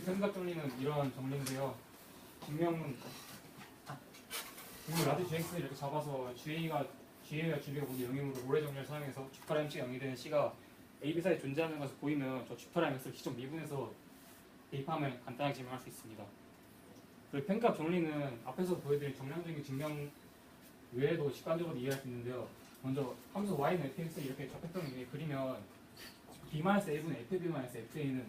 견각 정리는 이러한 정리인데요. 증명은 이걸 라디 GX를 이렇게 잡아서 GA가 GA와 GB가 모두 영임으로 모래 정리를 사용해서 G8 Mc 영이되는 C가 AB 사이에 존재하는 것을 보이면 저 G8 Mx를 기존 미분해서 대입하면 간단하게 증명할 수 있습니다. 그리고 평값 정리는 앞에서 보여드린 정량적인 증명 외에도 직관적으로 이해할 수 있는데요. 먼저 함수 y는 fx를 이렇게 위에 그리면 b-a분의 fb-fa는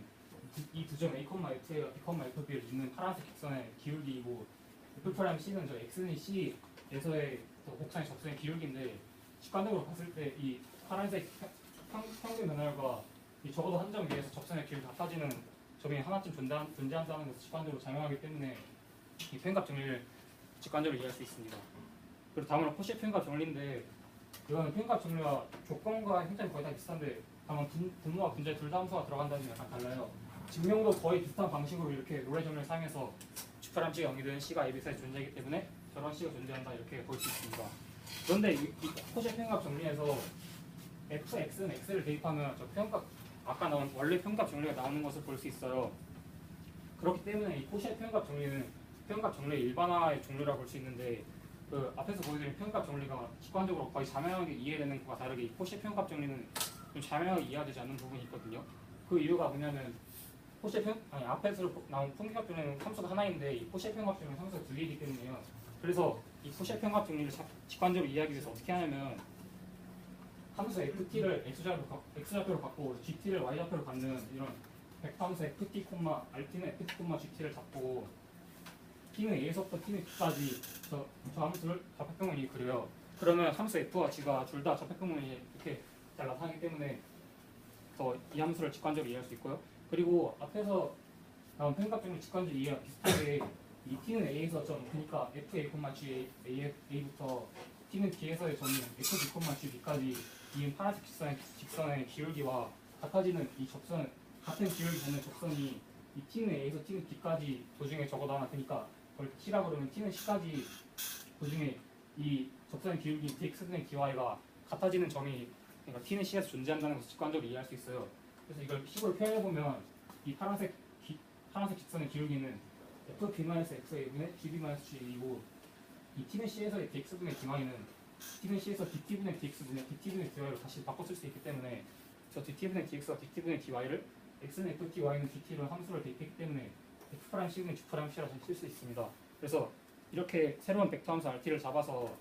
이 두 점 a, fA가 b, fb를 잇는 파란색 곡선의 기울기이고 f' c는 저 x는 c에서의 그 곡선의 적선의 기울기인데 직관적으로 봤을 때 이 파란색 평, 평균 변화율과 이 적어도 한 점 위에서 적선의 기울기 같아지는 점이 하나쯤 존재, 존재한다는 것을 직관적으로 작용하기 때문에 이 표현값 정리를 직관적으로 이해할 수 있습니다. 그리고 다음으로 포시의 표현값 정리인데 이거는 표현값 정리와 조건과 행점이 거의 다 비슷한데 다만 분, 분모와 분자에 둘다 함수가 들어간다는 점이 약간 달라요. 증명도 거의 비슷한 방식으로 이렇게 노래 정리를 사용해서 주파람식이 영위되는 C가 AB 사이 존재하기 때문에 저런 C가 존재한다 이렇게 볼 수 있습니다. 그런데 이, 이 포시의 표현값 정리에서 f, x는 x를 대입하면 저 표현값 아까 나온 원래 표현값 정리가 나오는 것을 볼 수 있어요. 그렇기 때문에 이 포시의 표현값 정리는 표현값 정리의 일반화의 종류라고 볼 수 있는데 그 앞에서 보여드린 표현값 정리가 직관적으로 거의 자명하게 이해되는 것과 다르게 이 포시의 표현값 정리는 좀 자명하게 이해가 되지 않는 부분이 있거든요. 그 이유가 뭐냐면 표 아니 앞에서 나온 정리는 함수가 하나인데 이 정리는 함수가 두 개이기 때문에요. 그래서 이 표현값 정리를 자- 직관적으로 이해하기 위해서 어떻게 하냐면 함수 ft를 x좌표 가- x좌표로 갖고 gt를 y좌표로 갖는 이런 벡터 함수 ft, rt는 ft, gt를 잡고 t는 a에서부터 t는 b까지 저, 저 함수를 좌표평면이 그려요. 그러면 함수 f와 g가 둘 다 좌표평면이 이렇게 잘 나타나기 때문에 더 이 함수를 직관적으로 이해할 수 있고요. 그리고 앞에서 나온 평값적인 직관적 이해와 비슷하게 이 t는 a에서 점 그러니까 fa, g, a, a부터 t는 d에서의 점이 fb, gb까지 이은 파란색 직선의, 직선의 기울기와 같아지는 이 접선 같은 기울기 되는 접선이 이 t는 a에서 t는 b까지 도중에 적어도 하나 되니까 그걸 t라 그러면 t는 c까지 도중에 이 접선의 기울기 dx분의 dy가 같아지는 점이 그러니까 t는 c에서 존재한다는 것을 직관적으로 이해할 수 있어요. 그래서 이걸 식으로 표현해 보면 이 파란색 기, 파란색 직선의 기울기는 fb-xa분의 gb-g이고 이 t는 c에서 의 dx분의 dy는 t는 c에서 dt분의 dx분의 dt분의 dy로 다시 바꿔 쓸 수 있기 때문에 저 dt분의 dx와 dt분의 dy를 x는 ft, y는 dt로 함수를 대입했기 때문에 f' c는 g' c라고 쓸 수 있습니다. 그래서 이렇게 새로운 벡터 함수 rt를 잡아서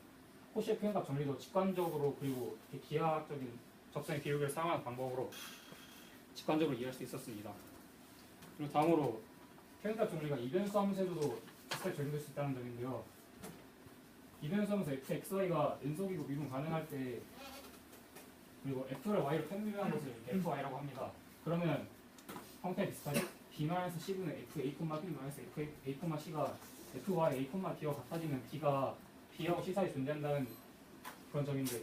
코시의 표현값 정리도 직관적으로 그리고 기하학적인 접선의 기울기를 사용하는 방법으로 직관적으로 이해할 수 있었습니다. 그리고 다음으로 표현값 정리가 이변수 함수에도 비슷하게 적용될 수 있다는 점인데요. 이변수 함수 f, x, y가 연속이고 미분 가능할 때 그리고 f를 y로 편미분한 것을 fy라고 합니다. 그러면 형태 비슷하게 b-c분의 f, a, b, f, a, c가 fy, a, d와 같아지면 b가 b하고 c 사이 존재한다는 그런 점인데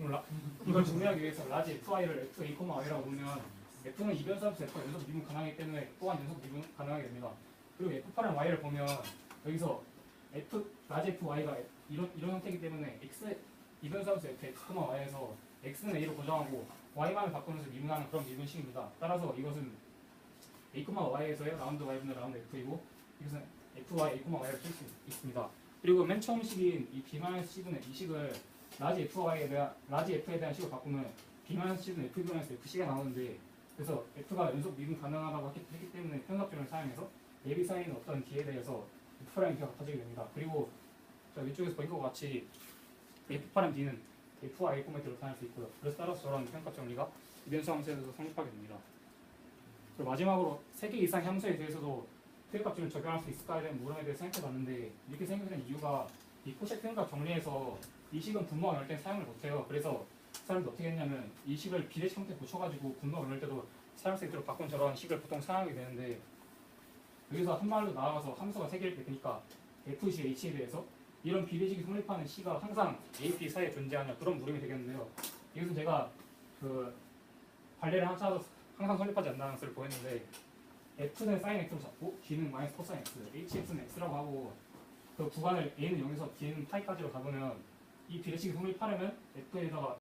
그럼 라, 이걸 증명하기 위해서 라지 fy를 f, a, y라고 보면 f는 이변수 함수 f가 연속 미분 가능하기 때문에 또한 연속 미분 가능하게 됩니다. 그리고 f8랑 y를 보면 여기서 f 라지 fy가 이런 이런 형태이기 때문에 x 이변수 함수 f, x, y에서 x는 a로 고정하고 y만을 바꾸면서 미분하는 그런 미분식입니다. 따라서 이것은 a, y에서의 라운드 y분의 라운드 f이고 이것은 fy, a, y를 쓸 수 있습니다. 그리고 맨 처음 식인 이 b-c분의 이 식을 라지 fy에 대한 라지 f에 대한 식으로 바꾸면 b-c분의 f-fc가 나오는데 그래서 f가 연속 미분 가능하다고 했기, 때문에 편집점을 사용해서 예비 사이는 어떤 d에 대해서 f', d가 같아지게 됩니다. 그리고 저 위쪽에서 보인 것 같이 f', d는 f와 a, d로 나타날 수 있고요. 그래서 따라서 저런 평가 정리가 이변수 함수에서도 성립하게 됩니다. 그리고 마지막으로 3개 이상 함수에 대해서도 표현값을 적용할 수 있을까에 대한 물음에 대해 생각해봤는데 이렇게 생각하는 이유가 이 표현값 정리해서 이 식은 분모가 넣을 때 사용을 못해요. 그래서 사람들이 어떻게 했냐면 이 식을 비례식 형태 붙여가지고 분모가 넣을 때도 있도록 바꾼 저런 식을 보통 사용하게 되는데 여기서 한 말로 나아가서 함수가 세 개일 때 그러니까 FC, H에 대해서 이런 비례식이 성립하는 C가 항상 A, B 사이에 존재하냐 그런 물음이 되겠는데요. 이것은 제가 그 관례를 찾아서 항상 성립하지 않는다는 것을 보였는데 F는 sin X로 잡고 G는 마이너스 코사인 X, HX는 X라고 하고 그 구간을 A는 0에서 D는 파이까지로 잡으면 이 비례식이 성립하려면 F에다가